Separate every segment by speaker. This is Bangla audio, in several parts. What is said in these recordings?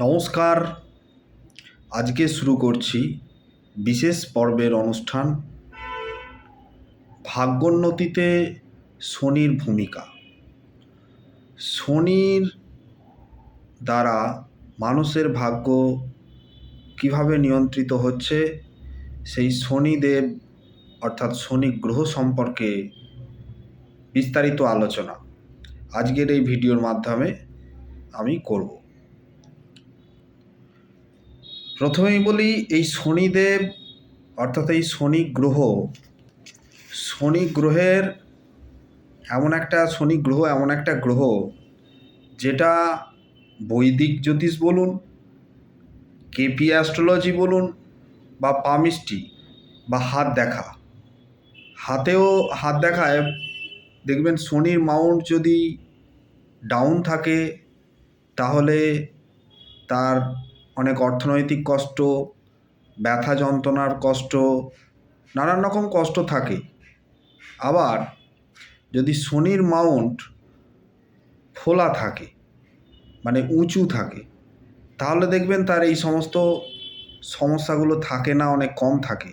Speaker 1: নমস্কার। আজকে শুরু করছি বিশেষ পর্বের অনুষ্ঠান ভাগ্যোন্নতিতে শনির ভূমিকা। শনির দ্বারা মানুষের ভাগ্য কীভাবে নিয়ন্ত্রিত হচ্ছে, সেই শনিদেব অর্থাৎ শনি গ্রহ সম্পর্কে বিস্তারিত আলোচনা আজকের এই ভিডিওর মাধ্যমে আমি করব। প্রথমেই বলি, এই শনিদেব, অর্থাৎ এই শনি গ্রহ, শনি গ্রহের এমন একটা, শনি গ্রহ এমন একটা গ্রহ, যেটা বৈদিক জ্যোতিষ বলুন, কেপি অ্যাস্ট্রোলজি বলুন, বা পামিস্ট্রি বা হাত দেখা। হাতেও হাত দেখায়। দেখবেন শনির মাউন্ট যদি ডাউন থাকে, তাহলে তার অনেক অর্থনৈতিক কষ্ট, ব্যথা যন্ত্রণার কষ্ট, নানান রকম কষ্ট থাকে। আবার যদি শনির মাউন্ট ফোলা থাকে মানে উঁচু থাকে, তাহলে দেখবেন তার এই সমস্ত সমস্যাগুলো থাকে না, অনেক কম থাকে।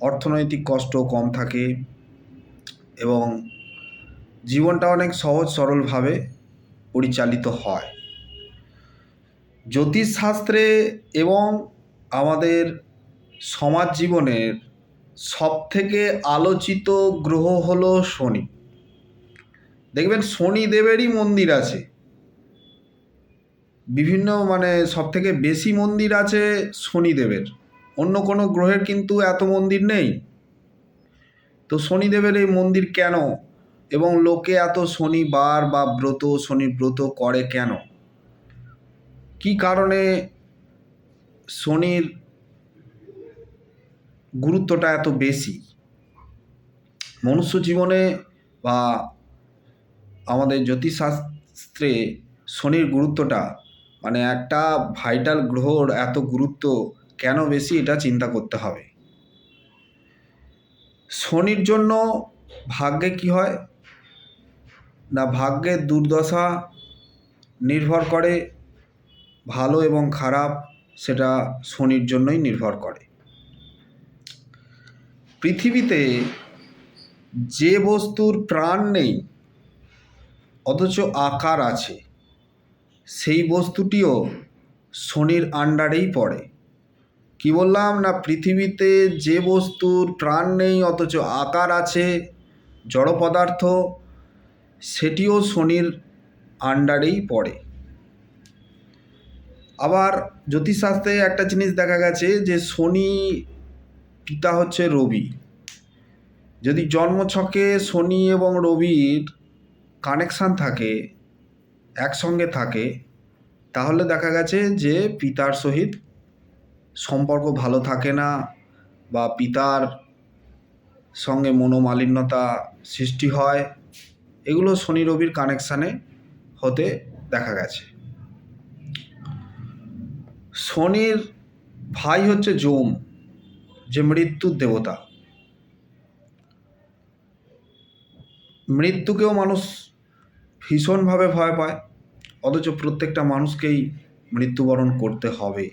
Speaker 1: অর্থনৈতিক কষ্ট কম থাকে এবং জীবনটা অনেক সহজ সরলভাবে পরিচালিত হয়। জ্যোতিষশাস্ত্রে এবং আমাদের সমাজ জীবনের সবথেকে আলোচিত গ্রহ হলো শনি। দেখবেন শনিদেবেরই মন্দির আছে। বিভিন্ন মানে সবথেকে বেশি মন্দির আছে শনিদেবের। অন্য কোনো গ্রহের কিন্তু এত মন্দির নেই। তো শনিদেবের এই মন্দির কেন? এবং লোকে এত শনিবার বা ব্রত শনি ব্রত করে কেন? কি কারণে শনির গুরুত্বটা এত বেশি? মনুষ্য জীবনে বা আমাদের জ্যোতিষশাস্ত্রে শনির গুরুত্বটা মানে একটা ভাইটাল গ্রহর এত গুরুত্ব কেন বেশি এটা চিন্তা করতে হবে। শনির জন্য ভাগ্যে কি হয়? না, ভাগ্যের দুর্দশা নির্ভর করে ভালো এবং খারাপ সেটা শনির জন্যই নির্ভর করে। পৃথিবীতে যে বস্তুর প্রাণ নেই, অথচ আকার আছে, সেই বস্তুটিও শনির আন্ডারেই পড়ে। কি বললাম না, পৃথিবীতে যে বস্তুর প্রাণ নেই, অথচ আকার আছে, জড় পদার্থ, সেটিও শনির আন্ডারেই পড়ে। আবার জ্যোতিষশাস্ত্রে একটা জিনিস দেখা গেছে যে শনি পিতা হচ্ছে রবি। যদি জন্মছকে শনি এবং রবির কানেকশান থাকে, একসঙ্গে থাকে, তাহলে দেখা গেছে যে পিতার সহিত সম্পর্ক ভালো থাকে না বা পিতার সঙ্গে মনোমালিন্যতা সৃষ্টি হয়। এগুলো শনি রবির কানেকশানে হতে দেখা গেছে। শনির ভাই হচ্ছে যম যে মৃত্যুর দেবতা। মৃত্যুকেও মানুষ ভীষণভাবে ভয় পায়, অথচ প্রত্যেকটা মানুষকেই মৃত্যুবরণ করতে হবে।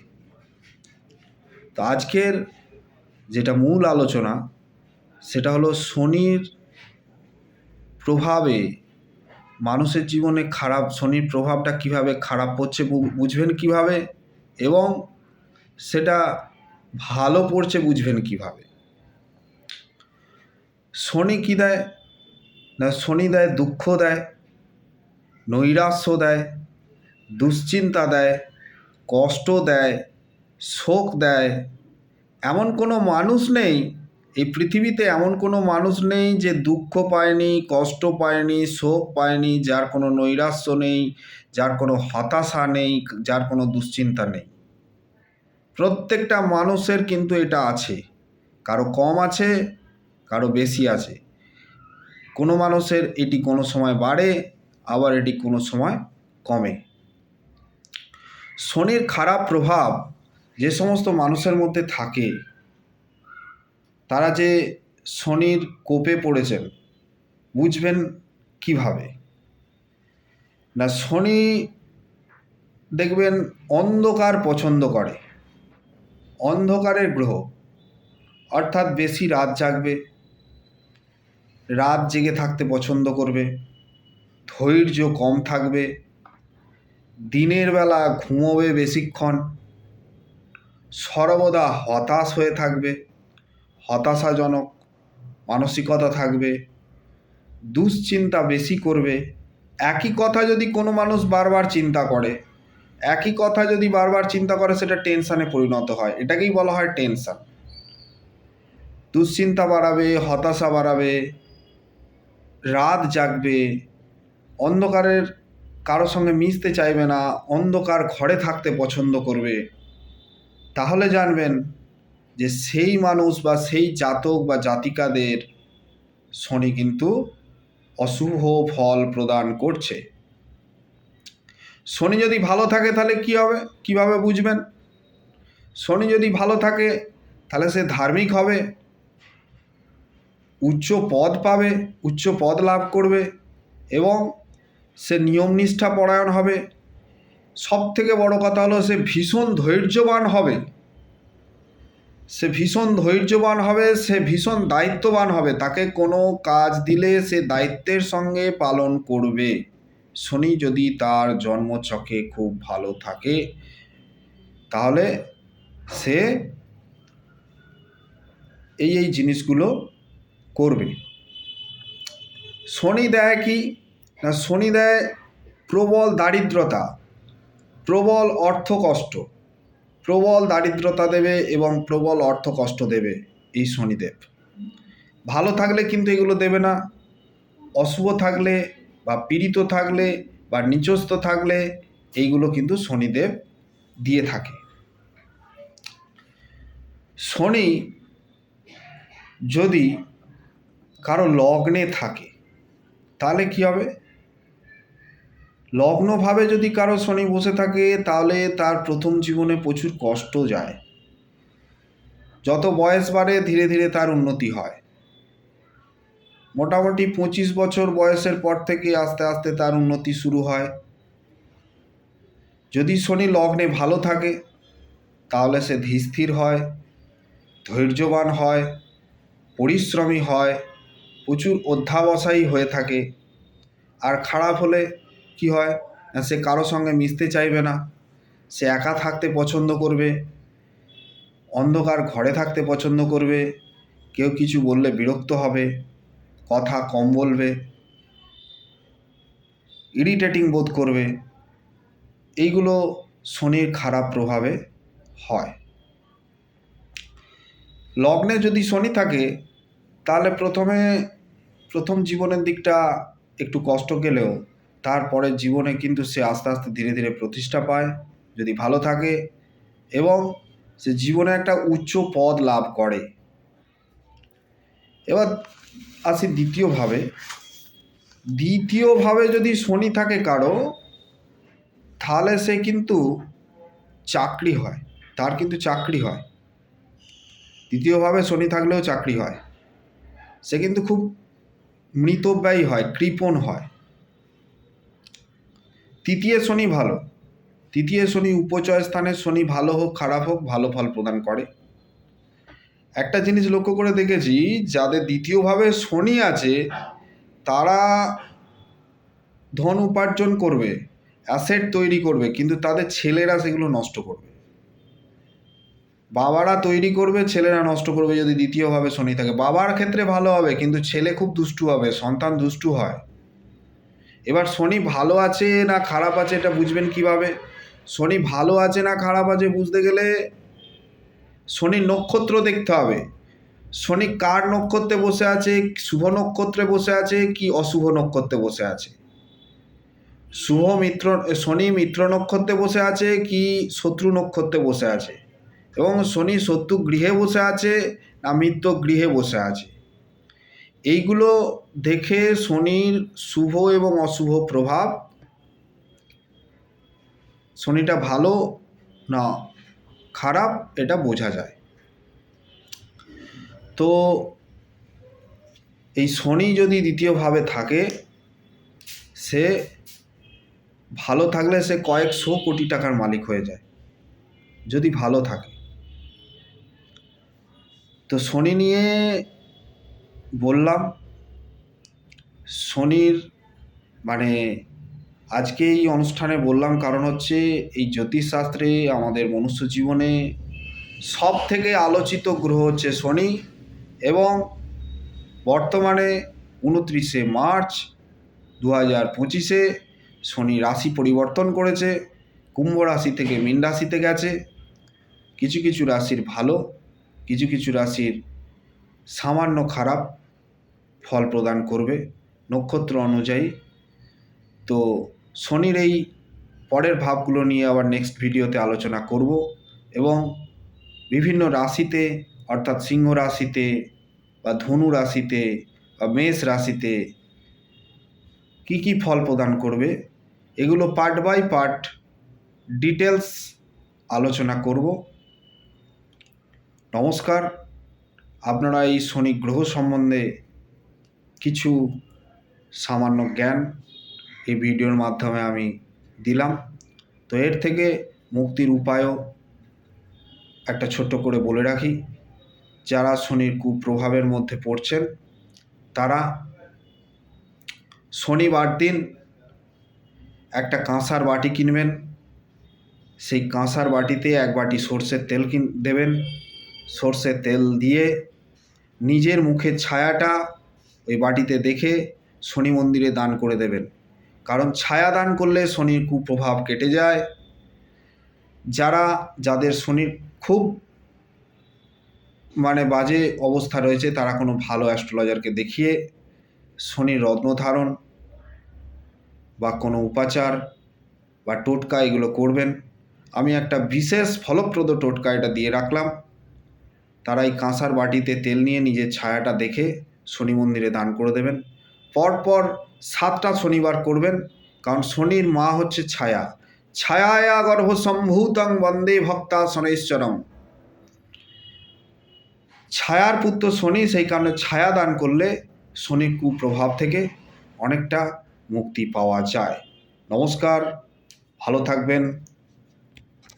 Speaker 1: তো আজকের যেটা মূল আলোচনা, সেটা হলো শনির প্রভাবে মানুষের জীবনে খারাপ শনির প্রভাবটা কীভাবে খারাপ পড়ছে বুঝবেন কীভাবে? এবং সেটা ভালো পড়ছে বুঝবেন কীভাবে। শনি কী দেয়? না, শনি দেয়, দুঃখ দেয়, নৈরাশ্য দেয়, দুশ্চিন্তা দেয়, কষ্ট দেয়, শোক দেয়। এমন কোনো মানুষ নেই, এই পৃথিবীতে এমন কোনো মানুষ নেই যে দুঃখ পায়নি, কষ্ট পায়নি, শোক পায়নি, যার কোনো নৈরাশ্য নেই, যার কোনো হতাশা নেই, যার কোনো দুশ্চিন্তা নেই। প্রত্যেকটা মানুষের কিন্তু এটা আছে। কারও কম আছে, কারও বেশি আছে। কোনো মানুষের এটি কোনো সময় বাড়ে, আবার এটি কোনো সময় কমে। শনির খারাপ প্রভাব যে সমস্ত মানুষের মধ্যে থাকে, তারা যে শনির কোপে পড়েছেন, বুঝবেন কীভাবে? না, শনি দেখবেন অন্ধকার পছন্দ করে। অন্ধকারের গ্রহ। অর্থাৎ বেশি রাত জাগবে। রাত জেগে থাকতে পছন্দ করবে। ধৈর্য কম থাকবে। দিনের বেলা ঘুমোবে বেশিক্ষণ। সর্বদা হতাশ হয়ে থাকবে। হতাশাজনক মানসিকতা থাকবে। দুশ্চিন্তা বেশি করবে। একই কথা যদি কোনো মানুষ বারবার চিন্তা করে। একই কথা যদি বারবার চিন্তা করে, সেটা টেনশানে পরিণত হয়। এটাকেই বলা হয় টেনশান দুশ্চিন্তা বাড়াবে, হতাশা বাড়াবে, রাত জাগবে, অন্ধকারের কারোর সঙ্গে মিশতে চাইবে না, অন্ধকার ঘরে থাকতে পছন্দ করবে, তাহলে জানবেন যে সেই মানুষ বা সেই জাতক বা জাতিকাদের শনি কিন্তু অশুভ ফল প্রদান করছে। শনি যদি ভালো থাকে তাহলে কি হবে? কীভাবে বুঝবেন? শনি যদি ভালো থাকে তাহলে সে ধার্মিক হবে। উচ্চ পদ পাবে, উচ্চ পদ লাভ করবে এবং সে নিয়মনিষ্ঠা পরায়ণ হবে। সব থেকে বড় কথা হলো সে ভীষণ ধৈর্যবান হবে। সে ভীষণ ধৈর্যবান হবে, সে ভীষণ দায়িত্ববান হবে। তাকে কোনো কাজ দিলে সে দায়িত্বের সঙ্গে পালন করবে। শনি যদি তার জন্মচকে খুব ভালো থাকে, তাহলে সে এই এই জিনিসগুলো করবে। শনি দেয় কি? না, শনি দেয় প্রবল দারিদ্রতা, প্রবল অর্থ কষ্ট প্রবল দারিদ্রতা দেবে এবং প্রবল অর্থ কষ্ট দেবে এই শনিদেব। ভালো থাকলে কিন্তু এগুলো দেবে না, অশুভ থাকলে বা পীড়িত থাকলে বা নিচস্থ থাকলে এইগুলো কিন্তু শনিদেব দিয়ে থাকে। শনি যদি কারও লগ্নে থাকে, তাহলে কি হবে? লগ্নভাবে যদি কারও শনি বসে থাকে, তাহলে তার প্রথম জীবনে প্রচুর কষ্ট যায়। যত বয়স বাড়ে, ধীরে ধীরে তার উন্নতি হয়। মোটামুটি পঁচিশ বছর বয়সের পর থেকে আস্তে আস্তে তার উন্নতি শুরু হয়। যদি শনি লগ্নে ভালো থাকে, তাহলে সে ধীরস্থির হয়, ধৈর্যবান হয়, পরিশ্রমী হয়, প্রচুর অধ্যাবসায়ী হয়ে থাকে। আর খারাপ হলে কি হয়? না সে কারও সঙ্গে মিশতে চাইবে না। সে একা থাকতে পছন্দ করবে, অন্ধকার ঘরে থাকতে পছন্দ করবে, কেউ কিছু বললে বিরক্ত হবে। কথা কম বলবে ইরিটেটিং বোধ করবে, এইগুলো শনির খারাপ প্রভাবে হয়। লগ্নে যদি শনি থাকে, তাহলে প্রথমে প্রথম জীবনের দিকটা একটু কষ্ট গেলেও তারপরে জীবনে কিন্তু সে আস্তে আস্তে ধীরে ধীরে প্রতিষ্ঠা পায়, যদি ভালো থাকে এবং সে জীবনে একটা উচ্চ পদ লাভ করে। এবার আসি দ্বিতীয়ভাবে দ্বিতীয়ভাবে যদি শনি থাকে কারও, তাহলে সে কিন্তু চাকরি হয়, তার কিন্তু চাকরি হয়। দ্বিতীয়ভাবে শনি থাকলেও চাকরি হয়। সে কিন্তু খুব মৃতব্যয়ী হয়, কৃপণ হয়। তৃতীয় শনি ভালো। তৃতীয় শনি উপচয় স্থানের শনি ভালো হোক, খারাপ হোক, ভালো ফল প্রদান করে। একটা জিনিস লক্ষ্য করে দেখেছি, যাদের দ্বিতীয়ভাবে শনি আছে, তারা ধন উপার্জন করবে অ্যাসেট তৈরি করবে, কিন্তু তাদের ছেলেরা সেগুলো নষ্ট করবে। বাবারা তৈরি করবে, ছেলেরা নষ্ট করবে যদি দ্বিতীয়ভাবে শনি থাকে। বাবার ক্ষেত্রে ভালো হবে, কিন্তু ছেলে খুব দুষ্টু হবে, সন্তান দুষ্টু হয়। এবার শনি ভালো আছে না খারাপ আছে এটা বুঝবেন কীভাবে? শনি ভালো আছে না খারাপ আছে বুঝতে গেলে শনির নক্ষত্র দেখতে হবে। শনি কার নক্ষত্রে বসে আছে? শুভ নক্ষত্রে বসে আছে কি অশুভ নক্ষত্রে বসে আছে? শুভ মিত্র, শনি মিত্র নক্ষত্রে বসে আছে কি শত্রু নক্ষত্রে বসে আছে? এবং শনি শত্রু গৃহে বসে আছে না মিত্র গৃহে বসে আছে? এইগুলো দেখে শনির শুভ এবং অশুভ প্রভাব। শনিটা ভালো না খারাপ, এটা বোঝা যায়। তো এই শনি যদি দ্বিতীয়ভাবে থাকে, সে ভালো থাকলে সে কয়েকশো কোটি টাকার মালিক হয়ে যায়, যদি ভালো থাকে। তো শনি নিয়ে বললাম, শনির মানে আজকে এই অনুষ্ঠানে বললাম কারণ হচ্ছে এই জ্যোতিষশাস্ত্রে আমাদের মনুষ্য জীবনে সব থেকে আলোচিত গ্রহ হচ্ছে শনি এবং বর্তমানে উনত্রিশে মার্চ দু হাজার পঁচিশে শনি রাশি পরিবর্তন করেছে, কুম্ভ রাশি থেকে মীন রাশিতে গেছে, কিছু কিছু রাশির ভালো, কিছু কিছু রাশির সামান্য খারাপ ফল প্রদান করবে নক্ষত্র অনুযায়ী। তো শনির এই পরের ভাবগুলো নিয়ে আবার নেক্সট ভিডিওতে আলোচনা করব এবং বিভিন্ন রাশিতে, অর্থাৎ সিংহ রাশিতে বা ধনু রাশিতে বা মেষ রাশিতে কি কি ফল প্রদান করবে, এগুলো পার্ট বাই পার্ট ডিটেলস আলোচনা করব। নমস্কার, আপনারা এই শনি গ্রহ সম্বন্ধে কিছু সামান্য জ্ঞান এই ভিডিওর মাধ্যমে আমি দিলাম। তো এর থেকে মুক্তির উপায়ও একটা ছোট্ট করে বলে রাখি। যারা শনির কুপ্রভাবের মধ্যে পড়ছেন, তারা শনিবার দিন একটা কাঁসার বাটি কিনবেন। সেই কাঁসার বাটিতে এক বাটি সর্ষের তেল কিন, দেবেন। সর্ষের তেল দিয়ে নিজের মুখের ছায়াটা ওই বাটিতে দেখে শনি মন্দিরে দান করে দেবেন। কারণ ছায়া দান করলে শনির কুপ্রভাব কেটে যায়। যারা, যাদের শনির খুব মানে বাজে অবস্থা রয়েছে, তারা কোনো ভালো অ্যাস্ট্রোলজারকে দেখিয়ে শনির রত্ন ধারণ বা কোনো উপাচার বা টোটকা এগুলো করবেন। আমি একটা বিশেষ ফলপ্রদ টোটকা এটা দিয়ে রাখলাম। তারা এই কাঁসার বাটিতে তেল নিয়ে নিজের ছায়াটা দেখে শনি মন্দিরে দান করে দেবেন। পরপর সাতটা শনিবার করবেন, কারণ শনির মা হচ্ছে ছায়া। ছায়া গর্ভ সম্ভূতং বন্দে ভক্তা শনৈশ্বরম। ছায়ার পুত্র শনি, সেই কারণে ছায়া দান করলে শনির কুপ্রভাব থেকে অনেকটা মুক্তি পাওয়া যায়। নমস্কার, ভালো থাকবেন।